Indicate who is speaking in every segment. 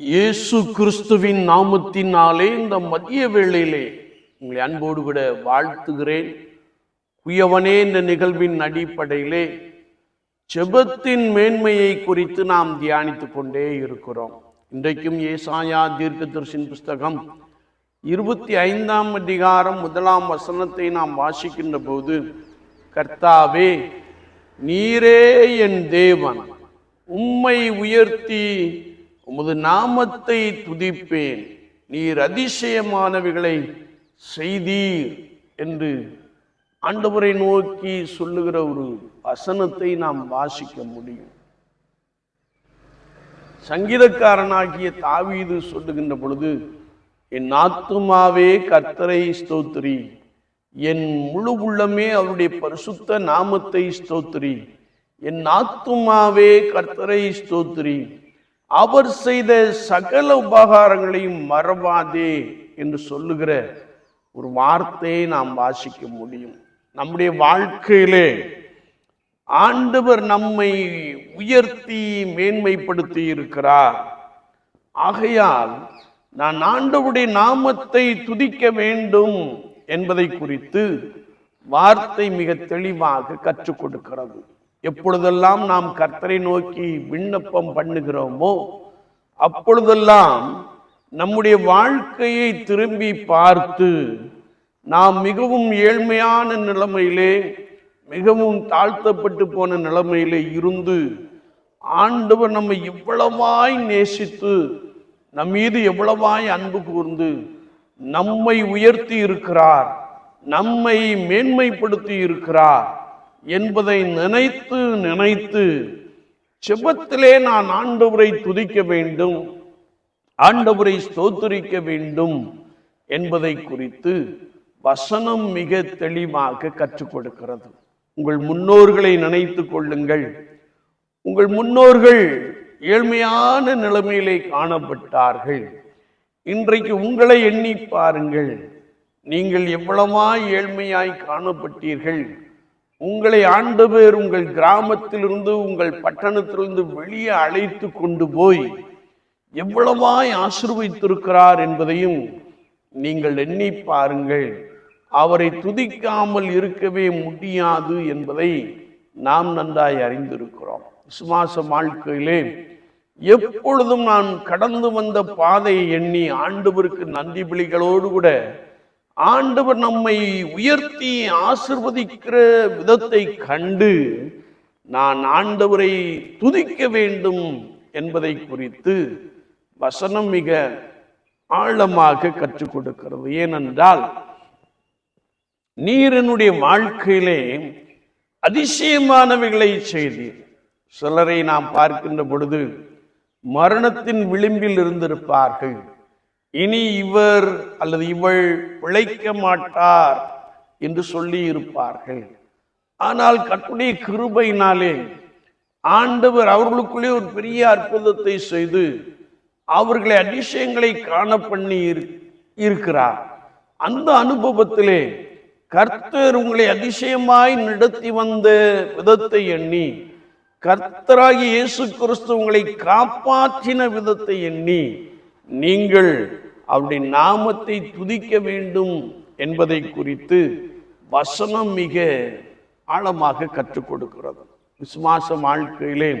Speaker 1: இயேசு கிறிஸ்துவின் நாமத்தினாலே இந்த மதிய வேளையிலே உங்களை அன்போடு விட வாழ்த்துகிறேன். குயவனே இந்த நிகழ்வின் அடிப்படையிலே செபத்தின் மேன்மையை குறித்து நாம் தியானித்து கொண்டே இருக்கிறோம். இன்றைக்கும் ஏசாயா தீர்க்க தரிசின் புஸ்தகம் இருபத்தி ஐந்தாம் அதிகாரம் முதலாம் வசனத்தை நாம் வாசிக்கின்ற போது கர்த்தாவே நீரே என் தேவன் உம்மை உயர்த்தி உமது நாமத்தை துதிப்பேன். நீர் அதிசயமானவைகளை செய்தீர் என்று ஆண்டவரை நோக்கி சொல்லுகிற ஒரு வசனத்தை நாம் வாசிக்க முடியும். சங்கீதக்காரனாகிய தாவீது சொல்லுகின்ற பொழுது என் ஆத்துமாவே கர்த்தரை ஸ்தோத்திரி. என் முழு உள்ளமே அவருடைய பரிசுத்த நாமத்தை ஸ்தோத்திரி. என் ஆத்துமாவே கர்த்தரை ஸ்தோத்திரி. அவர் செய்த சகல உபகாரங்களையும் மறவாதே என்று சொல்லுகிற ஒரு வார்த்தையை நாம் வாசிக்க முடியும். நம்முடைய வாழ்க்கையிலே ஆண்டவர் நம்மை உயர்த்தி மேன்மைப்படுத்தி இருக்கிறார். ஆகையால் நான் ஆண்டவருடைய நாமத்தை துதிக்க வேண்டும் என்பதை குறித்து வார்த்தை மிக தெளிவாக கற்றுக் கொடுக்கிறது. எப்பொழுதெல்லாம் நாம் கர்த்தரை நோக்கி விண்ணப்பம் பண்ணுகிறோமோ அப்பொழுதெல்லாம் நம்முடைய வாழ்க்கையை திரும்பி பார்த்து நாம் மிகவும் ஏழ்மையான நிலைமையிலே மிகவும் தாழ்த்தப்பட்டு போன நிலைமையிலே இருந்து ஆண்டவர் நம்மை எவ்வளவாய் நேசித்து நம் மீது எவ்வளவாய் அன்பு கூர்ந்து நம்மை உயர்த்தி இருக்கிறார் நம்மை மேன்மைப்படுத்தி இருக்கிறார். என்பதை நினைத்து நினைத்து செபத்திலே நான் ஆண்டவரை துதிக்க வேண்டும் ஆண்டவரை ஸ்தோத்திரிக்க வேண்டும் என்பதை குறித்து வசனம் மிக தெளிவாக கற்றுக் கொடுக்கிறது. உங்கள் முன்னோர்களை நினைத்து கொள்ளுங்கள். உங்கள் முன்னோர்கள் ஏழ்மையான நிலைமையிலே காணப்பட்டார்கள். இன்றைக்கு உங்களை எண்ணி பாருங்கள். நீங்கள் எவ்வளவாய் ஏழ்மையாய் காணப்பட்டீர்கள். உங்களை ஆண்டவர் உங்கள் கிராமத்திலிருந்து உங்கள் பட்டணத்திலிருந்து வெளியே அழைத்து கொண்டு போய் எவ்வளவாய் ஆசிர்வதித்திருக்கிறார் என்பதையும் நீங்கள் எண்ணி பாருங்கள். அவரை துதிக்காமல் இருக்கவே முடியாது என்பதை நாம் நன்றாய் அறிந்திருக்கிறோம். விசுவாச வாழ்க்கையிலே எப்பொழுதும் நான் கடந்து வந்த பாதையை எண்ணி ஆண்டவருக்கு நன்றி பலிகளோடு கூட ஆண்டவர் நம்மை உயர்த்தி ஆசிர்வதிக்கிற விதத்தை கண்டு நான் ஆண்டவரை துதிக்க வேண்டும் என்பதை குறித்து வசனம் மிக ஆழமாக கற்றுக் கொடுக்கிறது. ஏனென்றால் நீர் என்னுடைய வாழ்க்கையிலே அதிசயமானவைகளை செய்தீர். சிலரை நாம் பார்க்கின்ற பொழுது மரணத்தின் விளிம்பில் இருந்திருப்பார்கள். இனி இவர் அல்லது இவள் பிழைக்க மாட்டார் என்று சொல்லி இருப்பார்கள். ஆனால் கட்டுடைய கிருபையினாலே ஆண்டவர் அவர்களுக்குள்ளே ஒரு பெரிய அற்புதத்தை செய்து அவர்களை அதிசயங்களை காண பண்ணி இருக்கிறார். அந்த அனுபவத்திலே கர்த்தர் உங்களை அதிசயமாய் நடத்தி வந்த விதத்தை எண்ணி கர்த்தராகி இயேசு கிறிஸ்து உங்களை காப்பாற்றின விதத்தை எண்ணி நீங்கள் அவருடைய நாமத்தை துதிக்க வேண்டும் என்பதை குறித்து வசனம் மிக ஆழமாக கற்றுக் கொடுக்கிறது. விசுவாச வாழ்க்கையிலே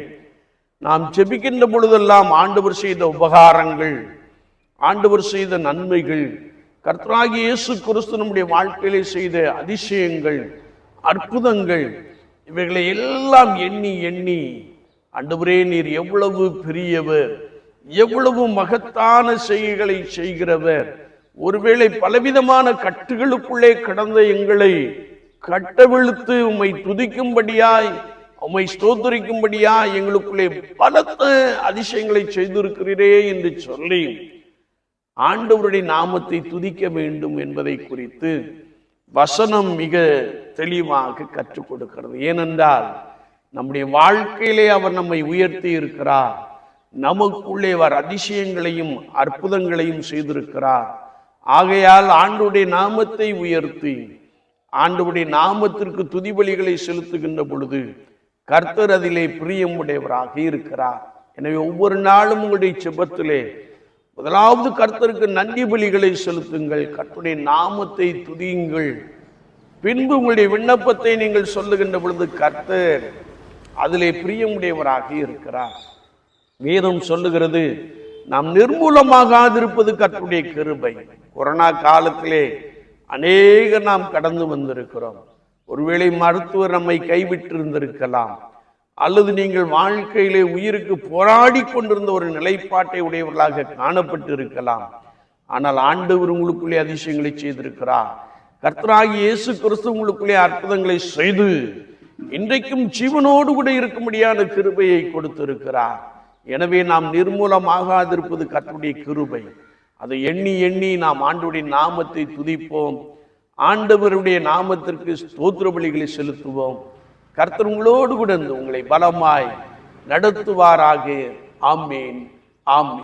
Speaker 1: நாம் ஜெபிக்கின்ற பொழுதெல்லாம் ஆண்டவர் செய்த உபகாரங்கள் ஆண்டவர் செய்த நன்மைகள் கர்த்தராகி இயேசு கிறிஸ்து நம்முடைய வாழ்க்கையிலே செய்த அதிசயங்கள் அற்புதங்கள் இவைகளை எல்லாம் எண்ணி எண்ணி ஆண்டவரே நீர் எவ்வளவு பெரியவர் எவ்வளவு மகத்தான செய்கைகளை செய்கிறவர். ஒருவேளை பலவிதமான கட்டுகளுக்குள்ளே கடந்த எங்களை கட்டவிழுத்து உம்மை துதிக்கும்படியாய் உம்மை ஸ்தோத்தரிக்கும்படியா எங்களுக்குள்ளே பலத்த அதிசயங்களை செய்திருக்கிறீரே என்று சொல்லி ஆண்டவருடைய நாமத்தை துதிக்க வேண்டும் என்பதை குறித்து வசனம் மிக தெளிவாக கற்றுக் கொடுக்கிறது. ஏனென்றால் நம்முடைய வாழ்க்கையிலே அவர் நம்மை உயர்த்தி இருக்கிறார். நமக்குள்ளே அவர் அதிசயங்களையும் அற்புதங்களையும் செய்திருக்கிறார். ஆகையால் ஆண்டுடைய நாமத்தை உயர்த்தி ஆண்டுடைய நாமத்திற்கு துதிபலிகளை செலுத்துகின்ற பொழுது கர்த்தர் அதிலே பிரியமுடையவராக இருக்கிறார். எனவே ஒவ்வொரு நாளும் உங்களுடைய செபத்திலே முதலாவது கர்த்தருக்கு நன்றி பலிகளை செலுத்துங்கள். கர்த்தருடைய நாமத்தை துதியுங்கள். பின்பு உங்களுடைய விண்ணப்பத்தை நீங்கள் சொல்லுகின்ற பொழுது கர்த்தர் அதிலே பிரியமுடையவராக இருக்கிறார். வேதம் சொல்லுகிறது நாம் நிர்மூலமாகாதிருப்பது கற்றுடைய கிருபை. கொரோனா காலத்திலே அநேக நாம் கடந்து வந்திருக்கிறோம். ஒருவேளை மருத்துவர் நம்மை கைவிட்டிருந்திருக்கலாம். அல்லது நீங்கள் வாழ்க்கையிலே உயிருக்கு போராடி கொண்டிருந்த ஒரு நிலைப்பாட்டை உடையவர்களாக காணப்பட்டு இருக்கலாம் ஆனால் ஆண்டவர் உங்களுக்குள்ளே அதிசயங்களை செய்திருக்கிறார். கர்த்தராகி இயேசு கிறிஸ்து உங்களுக்குள்ளே அற்புதங்களை செய்து இன்றைக்கும் ஜீவனோடு கூட இருக்கும்படியான கிருபையை கொடுத்திருக்கிறார். எனவே நாம் நிர்மூலமாகாதிருப்பது கற்றுடைய கிருபை. அதை எண்ணி எண்ணி நாம் ஆண்டுடைய நாமத்தை துதிப்போம். ஆண்டவருடைய நாமத்திற்கு ஸ்தோத்திர பலிகளை செலுத்துவோம். கர்த்தர் உங்களோடு கூட உங்களை பலமாய் நடத்துவாராக. ஆமேன். ஆமேன்.